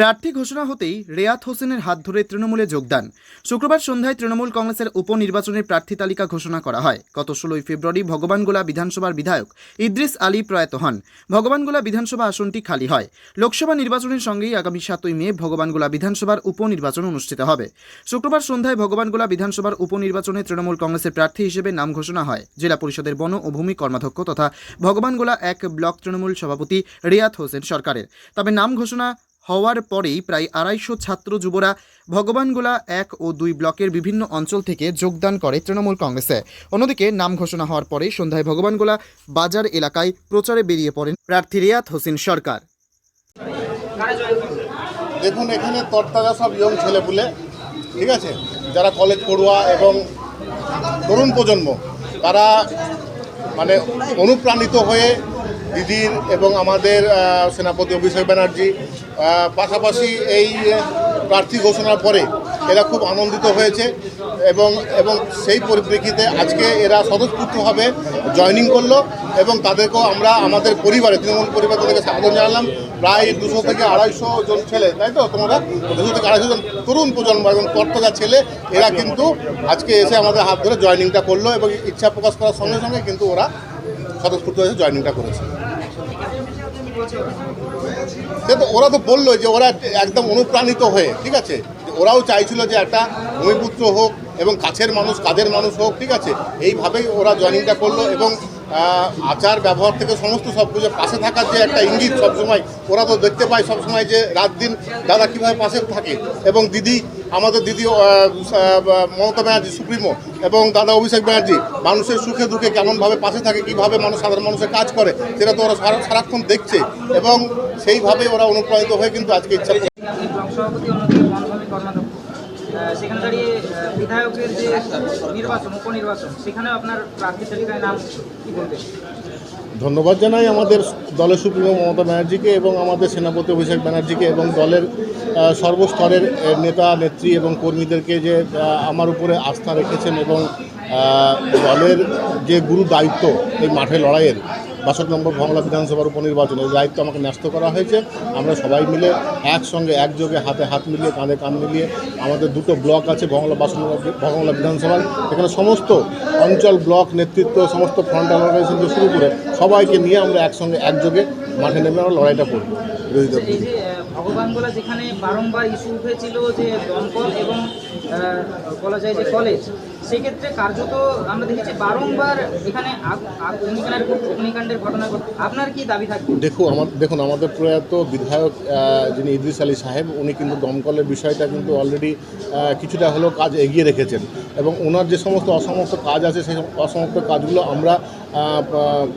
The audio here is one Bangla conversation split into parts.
প্রার্থী ঘোষণা হতেই রেয়াত হোসেনের হাত ধরে তৃণমূলে যোগদান। শুক্রবার সন্ধ্যায় তৃণমূল কংগ্রেসের উপনির্বাচনের প্রার্থী তালিকা ঘোষণা করা হয়। গত ষোলোই ফেব্রুয়ারি ভগবানগোলা বিধানসভার বিধায়ক ইদ্রিস আলী প্রয়াত হন। ভগবানগোলা বিধানসভা আসনটি খালি হয়। লোকসভা নির্বাচনের সঙ্গেই আগামী সাতই মে ভগবানগোলা বিধানসভার উপনির্বাচন অনুষ্ঠিত হবে। শুক্রবার সন্ধ্যায় ভগবানগোলা বিধানসভার উপনির্বাচনে তৃণমূল কংগ্রেসের প্রার্থী হিসেবে নাম ঘোষণা হয়। জেলা পরিষদের বন ও ভূমি কর্মাধ্যক্ষ তথা ভগবানগোলা এক ব্লক তৃণমূল সভাপতি রিয়াত হোসেন সরকারের। তবে নাম ঘোষণা হওয়ার পরেই প্রায় আড়াইশো ছাত্র যুবরা ভগবানগোলা এক ও দুই ব্লকের বিভিন্ন অঞ্চল থেকে যোগদান করে তৃণমূল কংগ্রেসে। অন্যদিকে নাম ঘোষণা হওয়ার পরে সন্ধ্যায় ভগবানগোলা বাজার এলাকায় প্রচারে বেরিয়ে পড়েন প্রার্থী রিয়াত হোসেন সরকার। দেখুন, এখানে তরতাজা সব ইয়ং ছেলেপুলে, ঠিক আছে? যারা কলেজ পড়ুয়া এবং তরুণ প্রজন্ম, তারা মানে অনুপ্রাণিত হয়ে দিদির এবং আমাদের সেনাপতি অভিষেক ব্যানার্জি। পাশাপাশি এই প্রার্থী ঘোষণার পরে এরা খুব আনন্দিত হয়েছে এবং এবং সেই পরিপ্রেক্ষিতে আজকে এরা স্বতঃস্ফূর্তভাবে জয়েনিং করল এবং তাদেরকেও আমরা আমাদের পরিবারে, তৃণমূল পরিবার তাদেরকে স্বাগত জানালাম। প্রায় দুশো থেকে আড়াইশো জন ছেলে, তাই তো তোমরা? দুশো থেকে আড়াইশো জন তরুণ প্রজন্ম এবং তর্তজা ছেলে, এরা কিন্তু আজকে এসে আমাদের হাত ধরে জয়েনিংটা করল এবং ইচ্ছা প্রকাশ করার সঙ্গে সঙ্গে কিন্তু ওরা স্বতঃস্ফূর্ত হয়ে জয়েনিংটা করেছে। সে তো ওরা তো বলল যে ওরা একদম অনুপ্রাণিত হয়ে, ঠিক আছে? ওরাও চাইছিল যে একটা ভূমিপুত্র হোক এবং কাছের মানুষ কাজের মানুষ হোক, ঠিক আছে? এইভাবেই ওরা জয়েনিংটা করল এবং আচার ব্যবহার থেকে সমস্ত সব কিছু, পাশে থাকার যে একটা ইঙ্গিত সবসময়, ওরা তো দেখতে পায় সবসময় যে রাত দিন দাদা কীভাবে পাশে থাকে এবং দিদি আমাদের দিদি মমতা ব্যানার্জি, সুপ্রিমো, এবং দাদা অভিষেক ব্যানার্জি, মানুষের সুখে দুঃখে কেমনভাবে পাশে থাকে, কীভাবে মানুষ, সাধারণ মানুষের কাজ করে, সেটা তো ওরা সারা- সারাক্ষণ দেখছে, এবং সেইভাবে ওরা অনুপ্রাণিত হয়ে কিন্তু আজকে ইচ্ছা সেখানে দাঁড়িয়ে বিধায়কের যে নির্বাচন, উপনির্বাচন, সেখানেও আপনার প্রার্থী তালিকায় নাম কি বলবেন? ধন্যবাদ জানাই আমাদের দলের সুপ্রিমো মমতা ব্যানার্জিকে এবং আমাদের সেনাপতি অভিষেক ব্যানার্জিকে এবং দলের সর্বস্তরের নেতা, নেত্রী এবং কর্মীদেরকে যে আমার উপরে আস্থা রেখেছেন এবং দলের যে গুরু দায়িত্ব এই মাঠে লড়াইয়ের বাষট্টি নম্বর বাংলা বিধানসভার উপনির্বাচনে এই দায়িত্ব আমাকে ন্যস্ত করা হয়েছে, আমরা সবাই মিলে একসঙ্গে, একযোগে, হাতে হাত মিলিয়ে, কাঁধে কান মিলিয়ে আমাদের দুটো ব্লক আছে ভংলা বাসন ভগংলা বিধানসভার। এখানে সমস্ত অঞ্চল ব্লক নেতৃত্ব, সমস্ত ফ্রন্ট অর্গানাইজেশন থেকে শুরু করে সবাইকে নিয়ে আমরা একসঙ্গে, একযোগে মাঠে নেমে আমরা লড়াইটা করব বিরোধীদের এই যে ভগবানগোলা যেখানে বারংবার ইস্যু উঠেছিল যে দমকল এবং বলা যায় যে কলেজ সেক্ষেত্রে কার্যত আমরা দেখেছি বারংবার এখানে অগ্নিকাণ্ডের অগ্নিকাণ্ডের ঘটনা আপনার কি দাবি থাকবে? দেখুন আমার দেখুন আমাদের প্রয়াত বিধায়ক যিনি ইদ্রিস আলী সাহেব উনি কিন্তু দমকলের বিষয়টা কিন্তু অলরেডি কিছুটা হলেও কাজ এগিয়ে রেখেছেন। এবং ওনার যে সমস্ত অসমস্ত কাজ আছে সেই অসমস্ত কাজগুলো আমরা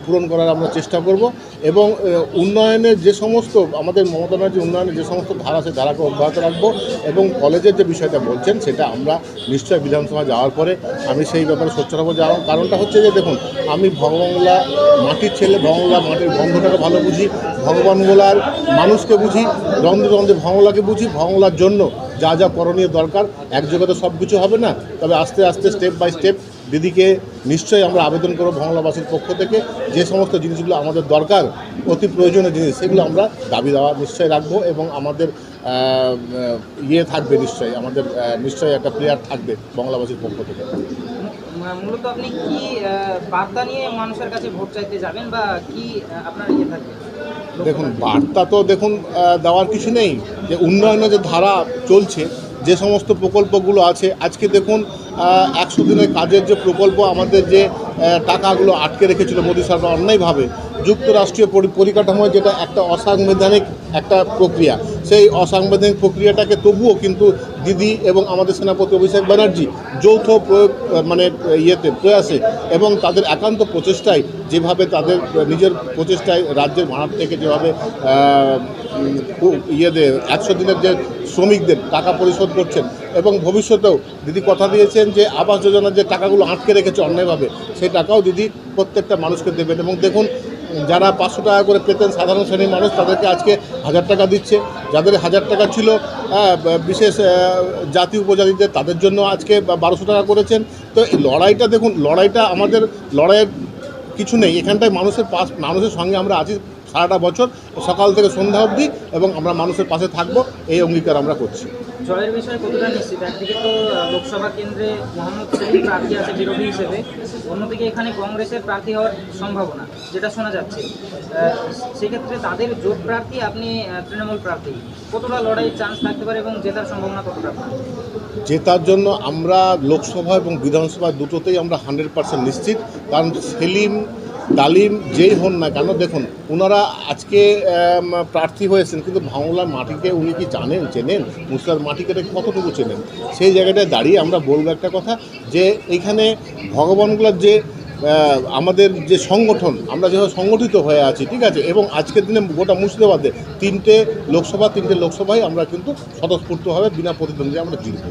পূরণ করার আমরা চেষ্টা করব। এবং উন্নয়নের যে সমস্ত, আমাদের মমতা ব্যানার্জি উন্নয়নের যে সমস্ত ধারা আছে ধারাকে অব্যাহত রাখব এবং কলেজের যে বিষয়টা বলছেন, সেটা আমরা নিশ্চয় বিধানসভা যাওয়ার পরে আমি সেই ব্যাপারে সোচ্চার হব। যাওয়ার কারণটা হচ্ছে যে, দেখুন, আমি ভগবানগোলা মাটির ছেলে, ভগবানগোলা মাটির গন্ধটাকে ভালো বুঝি, ভগবানগোলার মানুষকে বুঝি রন্ধ্রে রন্ধ্রে ভগলাকে বুঝি ভগলার জন্য যা যা করণীয় দরকার, একযোগে তো সব কিছু হবে না। তবে আস্তে আস্তে, স্টেপ বাই স্টেপ দিদিকে নিশ্চয়ই আমরা আবেদন করব ভংলাবাসীর পক্ষ থেকে। যে সমস্ত জিনিসগুলো আমাদের দরকার অতি প্রয়োজনীয় জিনিস সেগুলো আমরা দাবি দেওয়া নিশ্চয়ই রাখব এবং আমাদের ইয়ে থাকবে নিশ্চয়ই আমাদের নিশ্চয়ই একটা প্লেয়ার থাকবে বাংলাবাসীর পক্ষ থেকে। মূলত আপনি কি বার্তা নিয়ে মানুষের কাছে ভোট চাইতে যাবেন বা কি আপনার ইয়ে থাকবে? দেখুন বার্তা তো দেখুন দেওয়ার কিছু নেই। যে উন্নয়নের যে ধারা চলছে যে সমস্ত প্রকল্পগুলো আছে, আজকে দেখুন একশো দিনের কাজের যে প্রকল্প, আমাদের যে টাকাগুলো আটকে রেখেছিল মোদী সরকার অন্যায়ভাবে, যুক্তরাষ্ট্রীয় পরিকাঠামো যেটা একটা অসাংবিধানিক একটা প্রক্রিয়া সেই অসাংবিধানিক প্রক্রিয়াটাকে তবুও কিন্তু দিদি এবং আমাদের সেনাপতি অভিষেক ব্যানার্জি যৌথ প্রয়োগ মানে ইয়েতে প্রয়াসে এবং তাদের একান্ত প্রচেষ্টায় যেভাবে তাদের নিজের প্রচেষ্টায় রাজ্যের ভাড়ার থেকে যেভাবে ইয়েদের একশো দিনের যে শ্রমিকদের টাকা পরিশোধ করছেন এবং ভবিষ্যতেও দিদি কথা দিয়েছেন যে আবাস যোজনার যে টাকাগুলো আটকে রেখেছে অন্যায়ভাবে, সেই টাকাও দিদি প্রত্যেকটা মানুষকে দেবেন এবং দেখুন যারা পাঁচশো টাকা করে পেতেন সাধারণ শ্রেণির মানুষ তাদেরকে আজকে হাজার টাকা দিচ্ছে। যাদের হাজার টাকা ছিল হ্যাঁ, বিশেষ জাতি উপজাতিদের তাদের জন্য আজকে বারোশো টাকা করেছেন। তো এই লড়াইটা দেখুন লড়াইটা আমাদের লড়াইয়ের কিছু নেই। এখানটায় মানুষের পাশ মানুষের সঙ্গে আমরা আছি সারাটা বছর। সকাল থেকে সন্ধ্যা অবধি এবং আমরা মানুষের পাশে থাকব এই অঙ্গীকার আমরা করছি। জয়ের বিষয়ে কতটা নিশ্চিত? একদিকে তো লোকসভা কেন্দ্রে মোহাম্মদ সেলিম প্রার্থী আছে বিরোধী হিসেবে, অন্যদিকে এখানে কংগ্রেসের প্রার্থী হওয়ার সম্ভাবনা, যেটা শোনা যাচ্ছে। সেক্ষেত্রে তাদের জোট প্রার্থী, আপনি তৃণমূল প্রার্থী, কতটা লড়াইয়ের চান্স থাকতে পারে এবং জেতার সম্ভাবনা কতটা? জেতার জন্য আমরা লোকসভা এবং বিধানসভা দুটোতেই আমরা হান্ড্রেড পার্সেন্ট নিশ্চিত, কারণ সেলিম ডালিম যেই হন না কেন, দেখুন ওনারা আজকে প্রার্থী হয়েছেন, কিন্তু ভাঙলার মাটিকে উনি কি জানেন, চেনেন? মুসলার মাটিকে কতটুকু চেনেন? সেই জায়গাটায় দাঁড়িয়ে আমরা বলব একটা কথা, যে এইখানে ভগবানগুলোর যে আমাদের যে সংগঠন, আমরা যেভাবে সংগঠিত হয়ে আছি, ঠিক আছে? এবং আজকের দিনে গোটা মুর্শিদাবাদে তিনটে লোকসভা, তিনটে লোকসভায় আমরা কিন্তু স্বতঃস্ফূর্তভাবে বিনা প্রতিদ্বন্দ্বী আমরা জিতব।